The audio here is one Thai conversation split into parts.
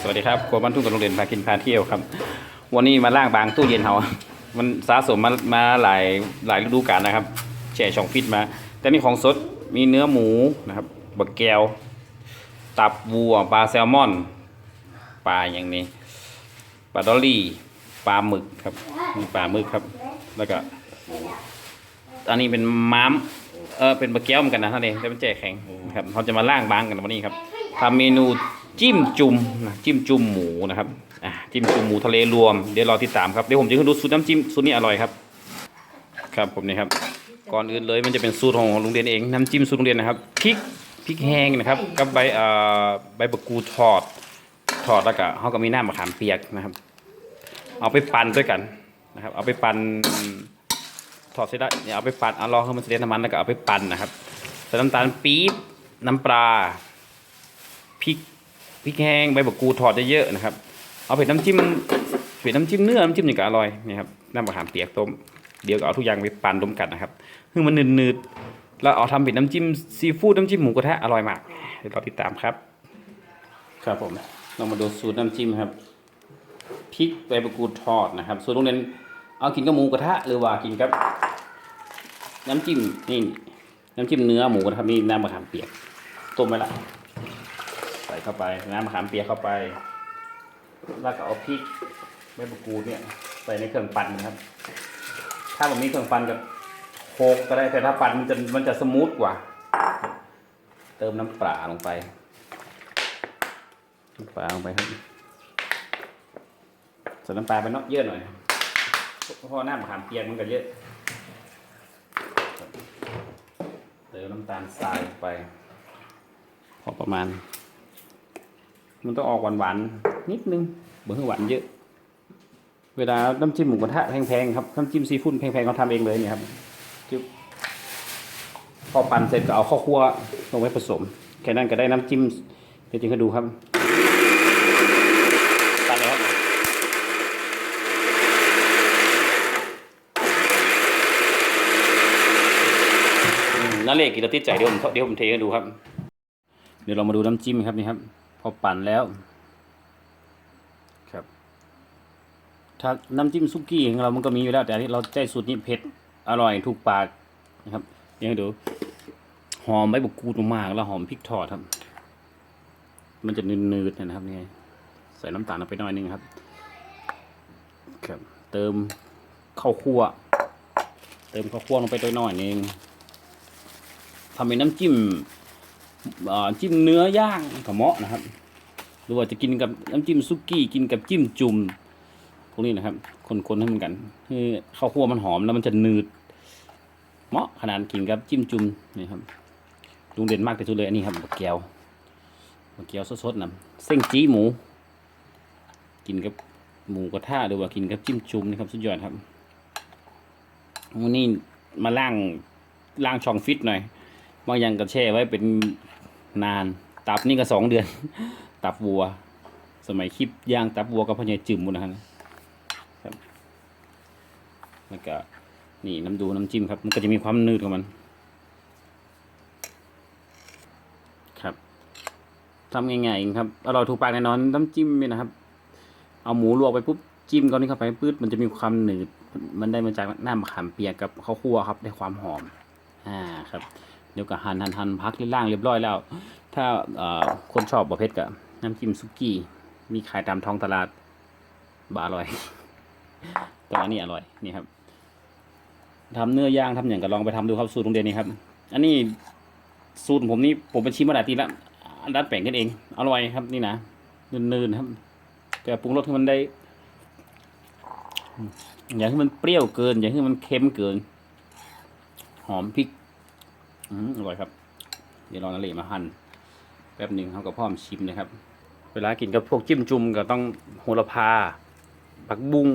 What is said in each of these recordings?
สวัสดีครับครัวบ้านทุ่งกับโรงเรียนพากินพาเที่ยวครับ วันนี้มาล่างบางตู้เย็นเฮามันสะสมมามาหลายหลายฤดูกาลนะครับแช่ช่องฟิตมา แต่นี่ของสดมีเนื้อหมูนะครับบักแก้ว ตับวัวปลาแซลมอนปลาอย่างนี้ปลาดอลลี่ปลาหมึกครับมีปลาหมึกครับ แล้วก็อันนี้เป็นม้ามเออเป็นบะแก้วเหมือนกันนะท่านเองแต่เป็นแจกแข็งครับเขาจะมาล่างบางกันวันนี้ครับทำเมนู จิ้มจุ่มนะจิ้มจุ่มหมูนะครับอะจิ้มจุ่มหมูทะเลรวมเดี๋ยวรอติดตามครับเดี๋ยวผมจะให้นดูสูตรน้ำจิ้มสูตรนี้อร่อยครับครับผมนี่ครับก่อนอื่นเลยมันจะเป็นสูตรของโรงเรียนเองน้ำจิ้มสูตรโรงเรียนนะครับพริกพริกแห้งนะครับกับใบเอ่อใบบักกูทอดทอดแล้วก็เขาก็มีน้ำมะขามเปียกนะครับ เอาไปปั่นด้วยกันนะครับ เอาไปปั่นถอดเสร็จแล้วเนี่ยเอาไปปั่นเอารอให้มันเสด็จน้ำมันแล้วก็เอาไปปั่นนะครับใส่น้ำตาลปี๊บน้ำปลาพริก พริกแห้งใบบักกูทอดเยอะๆนะครับ เอาไปน้ำจิ้มเผ็ดน้ำจิ้มเนื้อน้ำจิ้มนี่ก็อร่อยนี่ครับน้ำมะขามเปียกต้มเดี๋ยวก็เอาทุกอย่างไปปั่นรวมกันนะครับคือมันนืดๆแล้วเอาทำเป็นน้ำจิ้มซีฟู้ดน้ำจิ้มหมูกระทะอร่อยมากเดี๋ยวเราติดตามครับ ครับผมเรามาดูสูตรน้ำจิ้มครับพริกใบบักกูดทอดนะครับสูตรโรงเรียนเอากินกับหมูกระทะหรือว่ากินกับ น้ำจิ้มนี่น้ำจิ้มเนื้อหมูกระทะมีน้ำมะขามเปียกต้มไว้ละ เข้าไป น้ำมะขามเปียกเข้าไป แล้วก็เอาพริกใบมะกรูดเนี่ยใส่ในเครื่องปั่นนะครับ ถ้าผมมีเครื่องปั่นกับโคกก็ได้แต่ถ้าปั่นมันจะมันจะสมูทกว่า เติมน้ำปลาลงไปน้ำปลาลงไปครับใส่น้ำปลาไปนาะเยอะหน่อยเพราะหน้ามะขามเปียกมันก็เยอะ เติมน้ำตาลทรายลงไป พอประมาณ มันต้องออกหวานๆนิดนึงเบื่อหวานเยอะ เวลาน้ำจิ้มหมูกระทะแพงๆครับน้ำจิ้มซีฟู้ดแพงๆเขาทำเองเลยเนี่ยครับจุ๊บพอปั่นเสร็จก็เอาข้าวคั่วลงไปผสม แค่นั้นก็ได้น้ำจิ้มเดี๋ยวจะดูครับปั่นเลยครับนั่นเลขกินแล้วติดใจเดี๋ยวผมเดี๋ยวผมเทให้ดูครับ เดี๋ยวเรามาดูน้ำจิ้มครับนี่ครับ พอปั่นแล้วครับ ถ้าน้ำจิ้มซุกี้ของเรามันก็มีอยู่แล้ว แต่อันนี้เราใจสูตรนี้เผ็ดอร่อยถูกปากนะครับเดี๋ยวให้ดูหอมใบบุกกูดมากแล้วหอมพริกทอดครับ มันจะนืดๆนะครับนี่ใส่น้ำตาลลงไปหน่อยนึงครับ ครับ เติมข้าวคั่ว เติมข้าวคั่วลงไปด้วยหน่อยนึงทำเป็นน้ำจิ้ม จิ้มเนื้อย่างกับเหมาะนะครับหรือว่าจะกินกับน้ำจิ้มซุกี้กินกับจิ้มจุ่มพวกนี้นะครับ คนๆให้มันกันคือข้าวคั่วมันหอมแล้วมันจะหนืดเหมาะขนาดกินกับจิ้มจุ่มนี่ครับลุงเด่นมากที่สุดเลยอันนี้ครับบักแกวบักแกวสดๆนะเส้นจี้หมู กินกับหมูกระทะหรือว่ากินกับจิ้มจุ่มนะครับสุดยอดครับวันนี้มาล่างล่างช่องฟิตหน่อย บางอย่างก็แช่ไว้เป็นนาน ตับนี่ก็สองเดือน ตับวัว สมัยคลิปย่างตับวัวกับพ่อใหญ่จืมบุญนะครับแล้วก็นี่น้ำดูน้ำจิ้มครับ มันก็จะมีความนืดของมัน ครับทำง่ายๆครับอร่อยถูกปากแน่นอนน้ำจิ้มเนี่ยนะครับ เอาหมูลวกไปปุ๊บจิ้มก้อนนี้เข้าไปปื๊ดมันจะมีความหนืด มันได้มาจากน้ำมะขามเปียกกับข้าวคั่วครับได้ความหอม อ่าครับ เดี๋ยวก็หั่นหั่นหั่นพักล่างเรียบร้อยแล้ว ถ้าคนชอบประเภทกับน้ำจิ้มซุกี้ มีขายตามท้องตลาดบาอร่อยแตัวาอันนี้อร่อยนี่ครับทำเนื้อย่างทำอย่างก็ลองไปทำดูครับสูตรโรงเรียนนี้ครับ อันนี้สูตรผมนี่ผมไปชิมมาหลายทีแล้วดัดแปลงกันเอง อร่อยครับนี่นะนืนๆครับ แต่ปรุงรสให้มันได้ อย่าให้มันเปรี้ยวเกิน อย่าให้มันเค็มเกิน หอมพริก อืมอร่อยครับ เดี๋ยวลองนาเลมาหั่นแป๊บหนึ่งเขาก็พร้อมชิมนะครับ เวลากินกับพวกจิ้มจุ่มก็ต้องโหระพาผักบุ้ง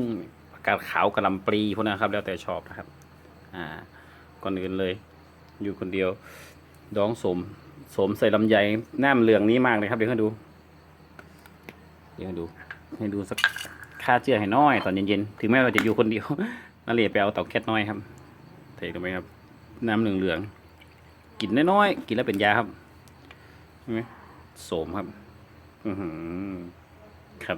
ผักกาดขาวกระลำปลีพวกนั้นครับ แล้วแต่ชอบนะครับ อ่า ก่อนอื่นเลย อยู่คนเดียว ดองสมสมใส่ลำไยหน้าเหลืองนี้มากเลยครับ เดี๋ยวให้ดู เดี๋ยวให้ดู ให้ดูสักค่าเจือให้น้อยตอนเย็นๆ ถึงแม้เราจะอยู่คนเดียวนาเลียไปเอาเตาแก๊สน้อยครับเทลงไปครับ น้ำเหลืองๆ กินน้อยๆ กินแล้วเป็นยาครับเห็นไหมโสมครับ อือหือครับ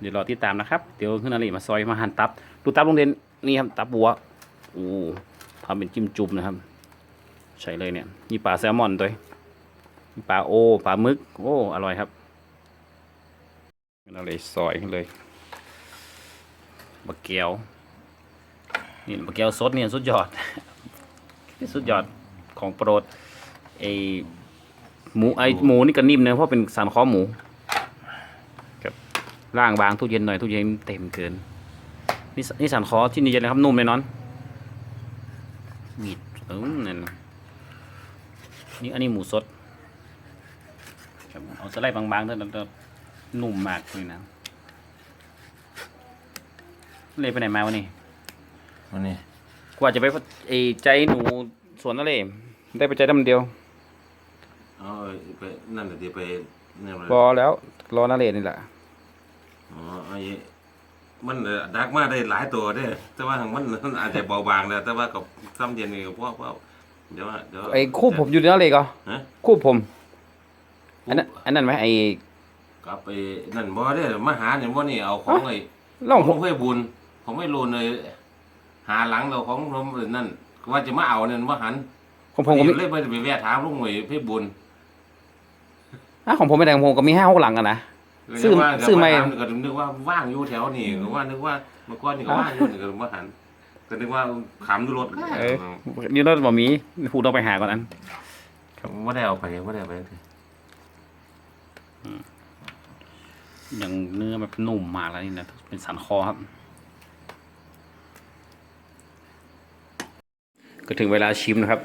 เดี๋ยวรอติดตามนะครับ เดี๋ยวขึ้นนาลีมาซอยมาหั่นตับ ดูตับโรงเรียนนี่ครับ ตับบัวโอ้ทำเป็นจิ้มจุ่มนะครับ ใช่เลยเนี่ย มีปลาแซลมอนด้วยมีปลาโอปลาหมึก โอ้ อร่อยครับเราเลยซอยขึ้นเลยบะเกียว นี่บะเกียวสดเนี่ยสุดยอด สุดยอด ของโปรดไอหมูไอหมูนี่ก็นิ่มนะเพราะเป็นสันคอหมูครับล่างบางตู้เย็นหน่อยตู้เย็นเต็มเกินนี่สนี่สันคอที่นี่เย็นนะครับนุ่มเลยนอนมีดเออนั่นน่ะนี่อันนี้หมูสดครับเอาสไลด์บางๆเท่านั้นจะนุ่มมากเลยนะเลยไปไหนมาวะนี่วันนี้กว่าจะไปไอใจหนูสวนนั่นเลย ได้ไปใจดำเดียวเอาไปนั่นน่ะที่ไปเนี่ยมันรอแล้ว รอนาเลนี่แหละอ๋อไอ้มันเอ่อดักมาได้หลายตัวเด้อแต่ว่ามันมันอาจจะเบาบางนะแต่ว่ากับซ้ำเย็นนี่ก็พวกว่าเดี๋ยวเดี๋ยวไอ้คู่ผมอยู่ในนาเลก็ฮะคู่ผมอันนั้นอันนั้นไหมไอ้กลับไปนั่นบ่ได้อมาหาเนี่ยบ่นี่เอาของไอ้ล่องขผองมเพื่อบุญผมไม่รู้เลยหาหลังเราของผมนั่นว่าจะมาเอาเนี่ยว่าหัน ของผมก็มีเลยไปไปแวะถามลุงหน่วยเพื่อบุญอะของผมไม่แต่ของผมก็มีห้าหกหลังกันนะ ซื้อว่าซื้อไม่ก็ก็นึกว่าว่างอยู่แถวนี่ก็ว่านึกว่าเมื่อก่อนนี่ก็ว่างอยู่นี่ก็ว่าหันก็นึกว่าขำดูรถเออนี่รถบ่มีพูดต้องไปหาก่อนนั้นไม่ได้เอาไปไม่ได้เอาไปอย่างเนื้อแบบนุ่มมากแล้วนี่นะเป็นสันคอครับ ก็ถึงเวลาชิมนะครับ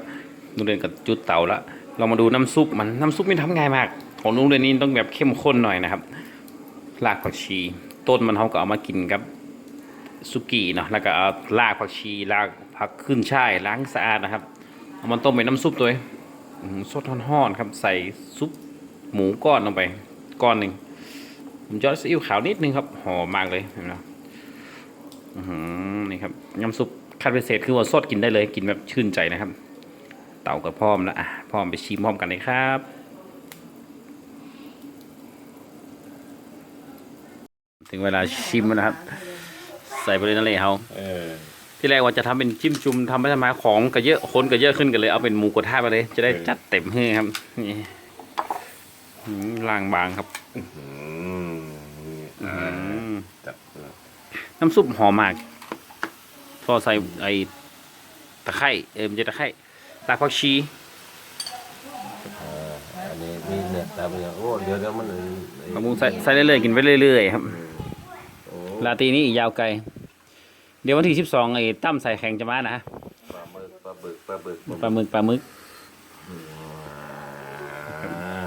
ลุงเรียนกับจุดเตาละเรามาดูน้ำซุปมันน้ำซุปนี่ทำง่ายมาก ของลุงเรียนนี่ต้องแบบเข้มข้นหน่อยนะครับรากผักชี ต้นมันเขาก็เอามากินกับสุกี้เนาะแล้วก็เอารากผักชีรากผักขึ้นช่ายล้างสะอาดนะครับเอามาต้มเป็นน้ำซุปตัวเองอื้อสดฮ้อนๆครับใส่ซุปหมูก้อนลงไปก้อนหนึ่งผมจะซีอิ๊วขาวนิดนึงครับหอมมากเลยเห็นไหมอื้อหือนี่ครับน้ำซุปคัดพิเศษคือว่าสดกินได้เลย กินแบบชื่นใจนะครับ เต่ากับพร้อมแล้วอะพร้อมไปชิมพร้อมกันเลยครับถึงเวลาชิมแล้วนะครับ ใส่ไปเลยนั่นเลยเฮาเออที่แรกว่าจะทำเป็นจิ้มจุ่มทำไปทำมาของก็เยอะคนก็เยอะขึ้นกันเลย เอาเป็นหมูกระทะไปเลย จะได้จัดเต็มให้ครับนี่อื้อหือล่างบางครับอืมอื้อหือจับน้ำซุปหอมมากพอใส่ไอ้ตะไคร้เออมันจะตะไคร้ ตากผักชีอันนี้มีเนื้อตามอย่างโอ้เดี๋ยวเดี๋ยวมันมะม่วงใส่ใส่เรื่อยๆกินไปเรื่อยๆครับโอ้ลาตีนี้อีกยาวไกล เดี๋ยววันที่สิบสองไอ้ตั้มใส่แข่งจะมานะปลาหมึกปลาบึกปลาบึกปลาหมึกปลาหมึกอ่า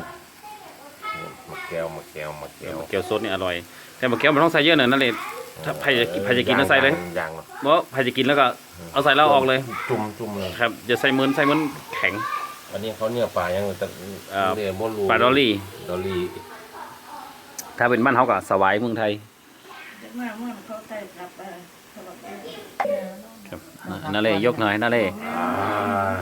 มาแก้วมาแก้วมาแก้วเกี๊ยวสดนี่อร่อย แต่มะเกี๊ยวมันต้องใส่เยอะหน่อยนั่นเลย ถ้าใครจะกินใครจะกินก็ใส่เลยย่างเนาะเพราะใครจะกินแล้วก็เอาใส่แล้วออกเลยจุ่มจุ่มเลยครับอย่าใส่เหมือนใส่เหมือนแข็ง อันนี้เขาเนี่ยปลายังแต่เอ่อเรียกบ่รู้ปลาดอลลี่ ดอลลี่ถ้าเป็นบ้านเขาก็สวายเมืองไทยเด็กมาม่อนเขาใส่กลับไปสลับไปครับอะนั่นเลยยกหน่อยนั่นเลยอ่า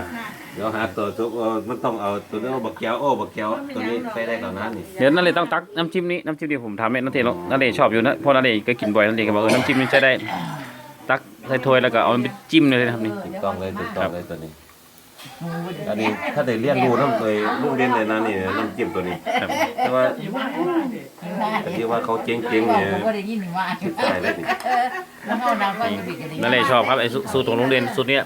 เดี๋ยวหาตัวทุกเออมันต้องเอาตัวนี้เอาบักแก้วโอ้บักแก้วตัวนี้ใส่ได้ตอนนั้นนี่เดี๋ยวนั่นเลยต้องตักน้ำจิ้มนี้น้ำจิ้มที่ผมทำเนี่ยนั่นเองนั่นเลยชอบอยู่นะเพราะนั่นเลยก็กินบ่อยนั่นเองก็บอกเออน้ำจิ้มนี้ใช้ได้ ตักใส่ถ้วยแล้วก็เอาไปจิ้มเลยนะครับนี่ถูกต้องเลยถูกต้องเลยตัวนี้อันนี้ถ้าได้เรียนรู้น้ำเลยลูกเรียนเลยนะนี่น้ำจิ้มตัวนี้ครับแต่ว่าแต่ที่ว่าเขาเจ๊งๆเนี่ยผมก็ได้ยินว่าใช่เลยนี่แล้วเขาดังก็จะบิดกันนั่นเลยชอบครับไอ้สูสูตรของโรงเรียนสูตรเนี้ย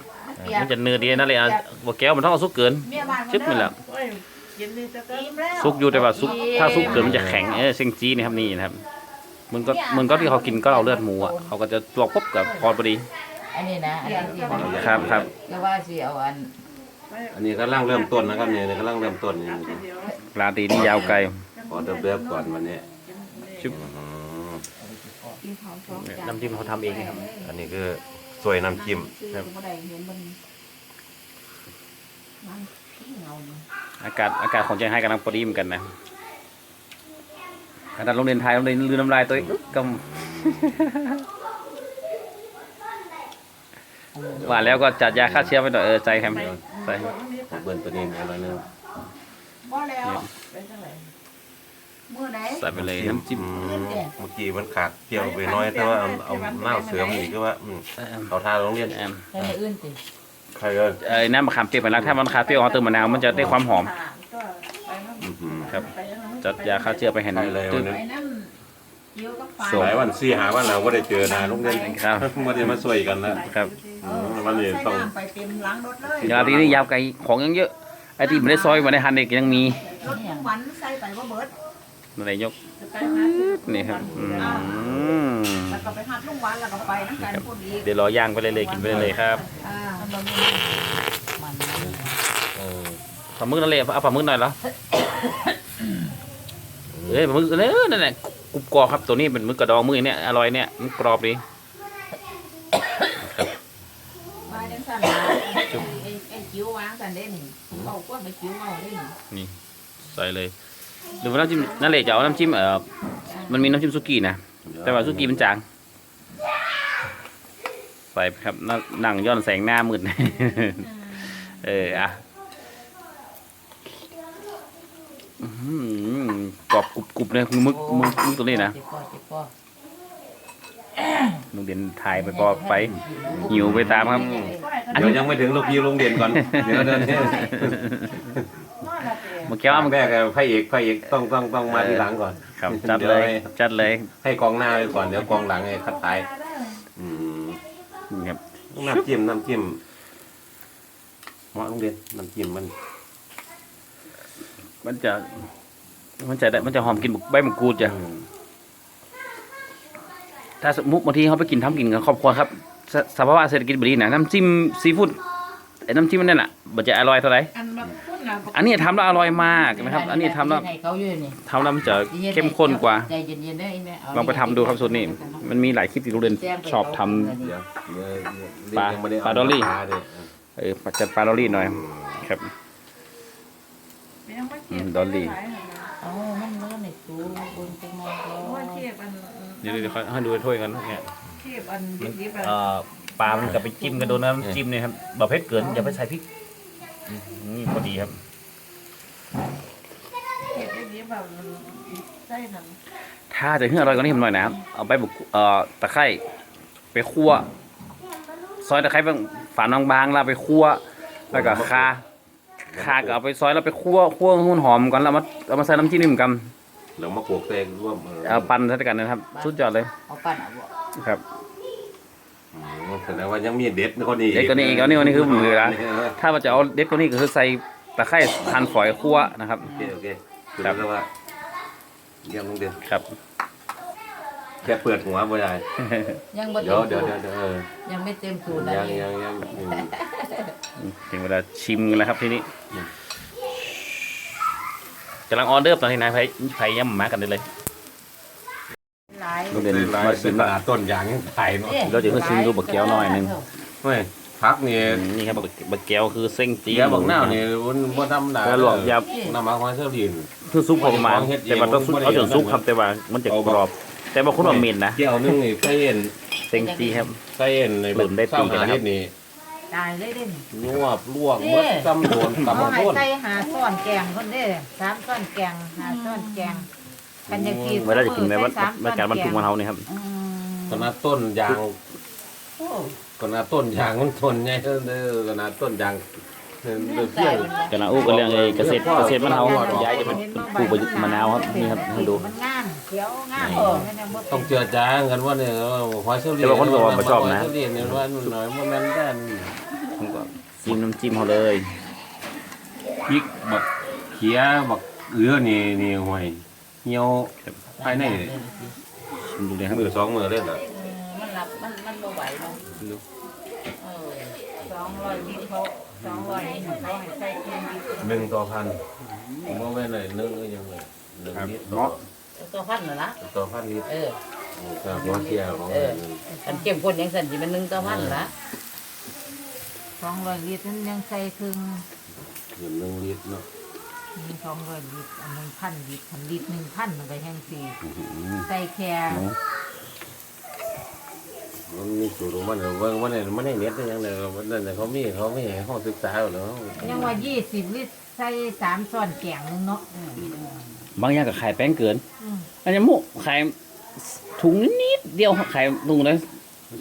มันจะเนื้อดีนั่นเลยอะบอกแก้วมันต้องเอาซุกเกินชึบนี่แหละโอ้ยเย็นนี่จะก็ซุกอยู่แต่ว่าซุกถ้าซุกเกินมันจะแข็งเออเซงจีนี่ครับนี่นะครับมันก็มันก็ที่เขากินก็เอาเลือดหมูอะเขาก็จะลวกปุ๊บกับพอพอดีอันนี้นะอันนี้ที่ครับครับก็ว่าสิเอาอันอันนี้กำลังเริ่มต้นนะครับเนี่ยกำลังเริ่มต้นนี่เดี๋ยวลาตีนี่ยาวไกลขอเดิมๆก่อนวันนี้ชึบอืมกินของสองจานน้ำจิ้มเขาทำเองนะครับอันนี้คือ สวยน้ำจิ้มซื้อก็ได้เห็นมันมันเงาอากาศอากาศของเชียงไฮ้กำลังพอดีเหมือนกันนะขนาดโรงเรียนไทยโรงเรียนลืมน้ำลายตัวเองก็ว่าแล้วก็จัดยาฆ่าเชื้อไปหน่อยเออใจครับใส่ขอเบิ้ลตัวนี้อะไรนึงบ่แล้วไปเท่าไห ร่มื้อใดใส่ไปเลยน้ำจิ้ม อืมเมื่อกี้มันขาดเกี่ยวไปน้อย แต่ว่าเอาเอาหน้าเสือมอีกก็ว่าอืมเอาทาโรงเรียนแอมใส่ในอื่นสิใครเอ่ยเอ้ยน้ำมะขามเปียกไปแล้วถ้ามันมะขามเปียกเอาเติมมะนาวมันจะได้ความหอมอื้อหือ ครับจัดยาฆ่าเชื้อไปเห็นได้เลยวันนี้ไปน้ำเกี่ยวกับฟ้าหลายวันสี่หาวันเราก็ได้เจอนาโรงเรียนครับ ไม่ได้มาช่วยกันนะครับอืมวันนี้ต้อง ใส่น้ำไปเต็มหลังรถเลยยาทีนี้ยาวไกลของยังเยอะไอ้ที่ไม่ได้ซอยมาได้หั่นเด็กยังมีรถทุกวันใส่ไปบ่เบิด อะไรยกนี่ครับอืมแล้วก็ไปหัดลุงวันแล้วก็ไปน้ำกันพูดอีกเดี๋ยวรอย่างไปเลยเลยๆกินไปเลยๆครับอ่ามันมันเออปลาหมึกนั่นเลยเอาปลาหมึกหน่อยเหรอเอ้ยปลาหมึกเออนั่นแหละกรุบกรอบครับตัวนี้เป็นหมึกกระดองมือเนี่ยอร่อยเนี่ยมันกรอบดีมาจังสั่นนะไอ้ไอ้จิ๋ววางสั่นเด้นี่เขาก็ไปจิ๋วเอาเด้นี่นี่ใส่เลย หรือว่าน้ำจิ้มนั่นเลยจะเอาน้ำจิ้มเออมันมีน้ำจิ้มซุกี้นะแต่ว่าซุกี้มันจางใส่ครับนั่งนั่งย้อนแสงหน้ามืดเอออะกรอบกรุบกรุบเลยมึกมึกมึกตัวนี้นะลุงเด่นถ่ายไปพอไปหิวไปตามครับเดี๋ยวยังไม่ถึงลูกพี่โรงเรียนก่อนเดี๋ยวเดี๋ย วเดี๋ยวเมื่อกี้ว่าครั้มันงแรกอะพระเอกพระเอกต้องต้องต้องมาทีหลังก่อน ครับจัดเลยจัดเลยให้กองหน้าไปก่อนเดี๋ยวกองหลังไอ้คัดท้าย อืมนี่ครับน้ำจิ้มน้ำจิ้มเหมาะโรงเรียนน้ำจิ้มมันมันจะ มันจะได้มันจะหอมกลินใบมะกรูดจ้ะอืมถ้าสมมุติบางทีเขาไปกินทำกินกับครอบครัวครับสสภาวะเศรษฐกิจบดีนะน้ำจิ้มซีฟู้ดไอ้น้ำจิ้มนั่นแหละมันจะอร่อยเท่าไหร่อันมาพูดนะอันนี้ทำแล้วอร่อยมากนะครับ อันนี้ทำแล้วให้เขาอยู่นี่ทำแล้วมันจะเข้มข้นกว่า ใจเย็นๆได้ไอ้แม่เาลองไปทำดูครับสูตรนี้ มันมีหลายคลิปที่ลุงเด่นชอบทำเดี๋ยวเดี๋ยวเดี๋ยวปลายังไม่ไเปลาดอลลี่ปาเนี่ยเออจัดปลาดอลลี่หน่อย ครับดอลลี่เอามันเนื้อในตู้บนจะมองก็ว่าเทียบอันเดี๋ยวเดี๋ยวให้ดูถ้วยกันเนี่ยเทียบอันดิบๆอัน เอ่อ ปลา มันกับไปจิ้มกันโดนน้ำจิ้มเนี่ยครับแบบเผ็ดเกินอย่าไปใส่พริกนี่พอดีครับเทียบดิบๆแบบใส่นั่นถ้าจะให้อร่อยกว่านี้ผมหน่อยนะครับเอาใบบุกเอ่อตะไคร้ไปคั่วซอยตะไคร้บางฝานบางๆแล้วไปคั่วแล้วก็คาคาก็เอาไปซอยแล้วไปคั่วคั่วให้มันหอมก่อนแล้วเอามาเอามาใส่น้ำจิ้มนี่เหมือนกันแล้วมาโขลกแตงร่วมเออเอาปั่นใส่กันนะครับ สุดยอดเลยเอาปั่นเอาบ่ครับอืม แสดงว่ายังมีเด็ดคนนี้เด็ดกว่านี้อีกอันนี้วันนี้คือมือละถ้าว่าจะเอาเด็ดกว่านี้ก็คือใส่ตะไคร้หั่นฝอยคั่วนะครับโอเคโอเคคือครับแล้วว่าเยี่ยมโรงเรียนครับแค่เปิดหัวบ่ได้ยังบ่เดี๋เต็ยวมเดี๋ยวสูเดี๋ยวเดี๋ยวเออยังไม่เต็มสูตรยังนะยังยังอืมถึงเวลาชิมกันแล้วครับทีนี้กำลังออเดอร์ตอนนี้นายไผ่ไผ่ย่ำมากันได้เลยห ลายลูกเด่นลายมาเป็ชินมตลาดต้นยางไทยเนาะเราจะมาชิมดูบักเกี๊ยวหน่อยหนึ่งเฮ้ยพักนี่นี่ครับบักบักแก้วคือเส้นจีเกี๊ยวบักหน้าวนี่มันบ่ธรรมดาแล้วลวกยาน้ำมันของเชอรีนคือซุปพอประมาณ แต่ว่าต้องซุปเอาจนซุปครับแต่ว่ามันจะกรอบ แต่บางคนว่าเหม็นนะเกี๊ยวนึงนี่ไส้เอ็นเส้นจีครับไส้เอ็นในลืมได้ปีกันนะครับสามหาเฮ็ดนี่ตายเลยเด้นี่นวบลวกหมดตำโดนเอาตำให้โดนใส่หาซ้อนแกงคนเด้สามซ้อนแกงหาซ้อนแกง กันยังกินเวลาจะกินในวันรายการบรรทุกมันเฮานี่ครับอืมขนาดต้นยางโอ้ขนาดต้นยางมันทนไงเด้อเด้อขนาดต้นยางเออเดือเพี้ยน กันนะอู้กันเรื่องไอ้เกษตรเกษตรมันเฮาย้ายจะเป็นปลูกมะนาวครับนี่ครับให้ดู มันงามเขียวงามเออแม่นบ่ต้องเจือจางกันว่าเนี่ยหอยเชอรี่แต่บางคนก็ว่าบ่ชอบนะ หยเชอรี่เนี่ยว่าหน่อยว่าแม่นด้านผมก็จิ้มน้ำจิ้มเขาเลยพริกบักเขียบักเอือนี่นี่ห่วยเหี่ยวภายในชิมดูเลยครับมือสองมือเล่นอะเออมันรับมันมันบ่ไหวเนาะดูเออสองร้อยนี่เขาสองร้อยนี่เขาให้ใส่เค็มอีกหนึ่งต่อพันผมว่าไม่เลยนึ่งก็ยังเลยหนึ่งลิตรต่อเนาะตัวพันน่ะละต่อพันลิตรเออครับหัวเขียของเออกันเข้มข้นยังสั่นสิมันหนึ่งตัวพันละสองร้อยลิตรนั้นยังใส่ครึ่งหนึ่งหนึ่งลิตรเนาะ มีสองร้อยลิตรอันหนึ่งพันลิตรพันลิตรหนึ่งพันมันก็แห้งสี่อื้อหือใส่แค่หนูมันมีสูตรของมันเบิ่งมันเนี่ยมันได้เน็ตได้ยังเลยมันนั่นน่ะเขามีเขามีให้ห้องศึกษาอยู่แล้วยังว่ายี่สิบลิตรใส่สามช้อนแกงนึงเนาะบางอย่างก็ขายแป้งเกินอืมอันนี้หมูขายถุงนิดเดียวขายถุงละ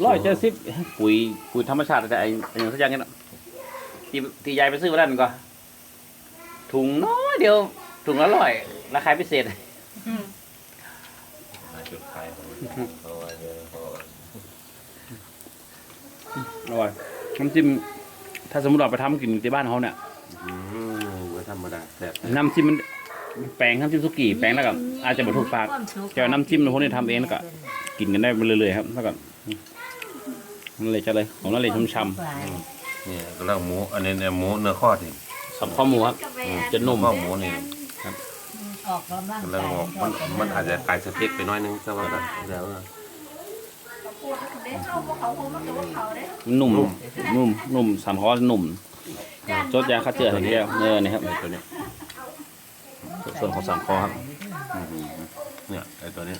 ร้อยเจ็ดสิบปุ๋ยปุ๋ยธรรมชาติแต่ไอ้ไอ้อย่างสักอย่างนี้นะที่ที่ยายไปซื้อมาแล้วมันก็ ถุงน้อยเดียว ถุงละร้อยราคาพิเศษจุดขายของเขาว่าเดี๋ยวเขาอร่อยน้ำจิ้มถ้าสมมติเราไปทำกินที่บ้านเขาเนี่ยอืมบ่ธรรมดาแซ่บน้ำจิ้มมันแปลงน้ำจิ้มสุกี้แปลงแล้วก็อาจจะบรถูกปากแกเอาน้ำจิ้มพวกนี้ทำเองแล้วก็กินกันได้เรื่อยๆครับแล้วก็นั่นเลยจะเลยของนั่นเลยชุ่มเนี่ยก็แล้วหมูอันนี้เนี่ยหมูเนื้อข้อนี่ๆ สับข้อหมูครับ จะนุ่ม ข้อหมูนี่ออกกำลังก็แล้วกายบอกมันมันอาจจะกลายสเต็กไปหน้อยนึงแต่ว่าก็แล้วอะเขาพูดเขาได้เข้าพวกเขาคงมันก็ว่าเขาได้นุ่ม นุ่ม นุ่มสันคอนุ่มจดยาฆ่าเชื้ออย่างเดียวเออนี่ครับไอ้ตัวเนี้ยส่วนของสันคอครับอืมเนี่ยไอ้ตัวเนี้ย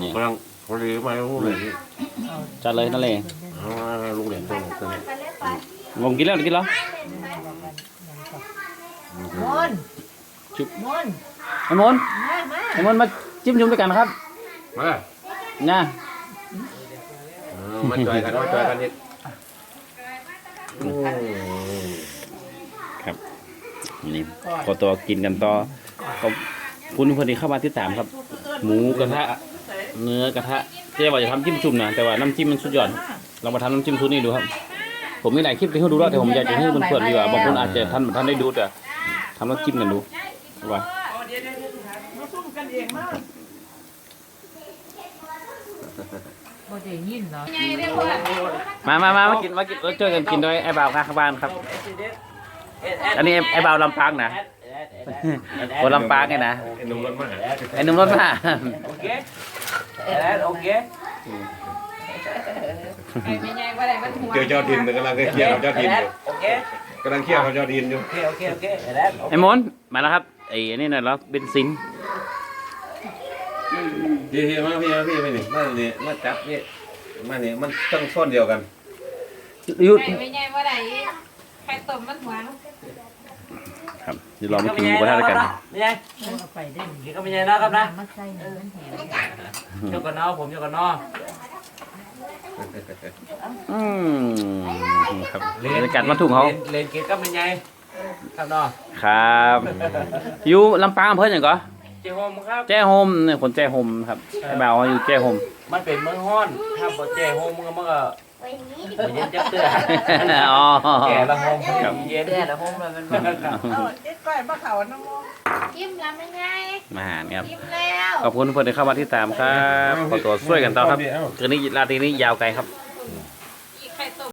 นี่กำลังพอดีมาลูกเลยนี่จัดเลยนั่นเลยเอามาลูกเหรียญตัวนี้ ตัวนี้ไปเล่นไปงมกินแล้วกินแล้วมนจุ๊บมนไอ้มนมามาไอ้มนมาจิ้มจุ่มด้วยกันนะครับ มานะเออมาจอยกันมาจอยกันนิดอืมครับนี่ขอตัวกินกันต่อขอบคุณทุกคนที่เข้ามาติดตามครับ หมูกระทะ เนื้อกระทะเจ๊ว่าจะทำจิ้มจุ่มนะแต่ว่าน้ำจิ้มมันสุดยอดลองมาทำน้ำจิ้มซุปนี่ดูครับ ผมมีหลายคลิปที่เขาดูแล้วแต่ผมอยากจะให้เพื่อนๆดีกว่าบางคนอาจจะท่านท่านได้ดูแต่ทำน้ำจิ้มกันดูว่ามาซุ่มกันเองมากบ่ได้ยินเนาะมามามามากินมากินเออช่วยกันกินด้วยไอ้บ่าวข้างบ้านครับ อันนี้ไอ้ไอ้บ่าวลำปางนะคนลำปางไงนะไอ้หนุ่มรถมาไอ้หนุ่มรถมา Okay. Alright, okay. ไอ้แม่ใหญ่บ่ได้มันหัวเจอเจ้าดินกำลังเคลียร์กับเจ้าดินอยู่ Alright, okay. กำลังเคลียร์กับเจ้าดินอยู่ Okay, okay, okay. Alright, ไอ้มนมาแล้วครับไอ้อันนี่นะแล้วเบนซินพี่พี่มาพี่มาพี่มานี่มานี่มาจับนี่มานี่มันต้องซ่อนเดียวกันอยุไอ้แม่ใหญ่บ่ได้ไข่ต้มมันหวานครับเดี๋ยวเรามากินหมูกระทะด้วยกันไม่ใช่เอาไปได้กินก็ไม่ใช่นะครับนะมาใส่ให้มันแห้งเจ้ากันนอผมเจ้ากันนอ อืมครับบรรยากาศมันทุ่งเขาเลนเกตก็ไม่ใช่ครับนอครับอยู่ลำปางอำเพื่อนอย่างก็เจ้าโฮมครับ แจ้โฮมเนี่ยคนแจ้โฮมครับไอ้บ่าวอยู่แจ้โฮมมันเป็นเมืองฮ้อนถ้าบ่เจ้โฮมมันก็มันก็ บ่เย็นจักเตืออ๋อแก่ละโฮมครับเย็นแต่ละห้องเลยมันเอาเจ๊ก้อยมาเขาน้ำมองจิ้มแล้วไม่ง่ายมาหารครับจิ้มแล้ว ขอบคุณทุกคนที่เข้ามาที่ตามครับขอตัวช่วยกันต่อครับคืนนี้ราตรีนี้ยาวไกลครับ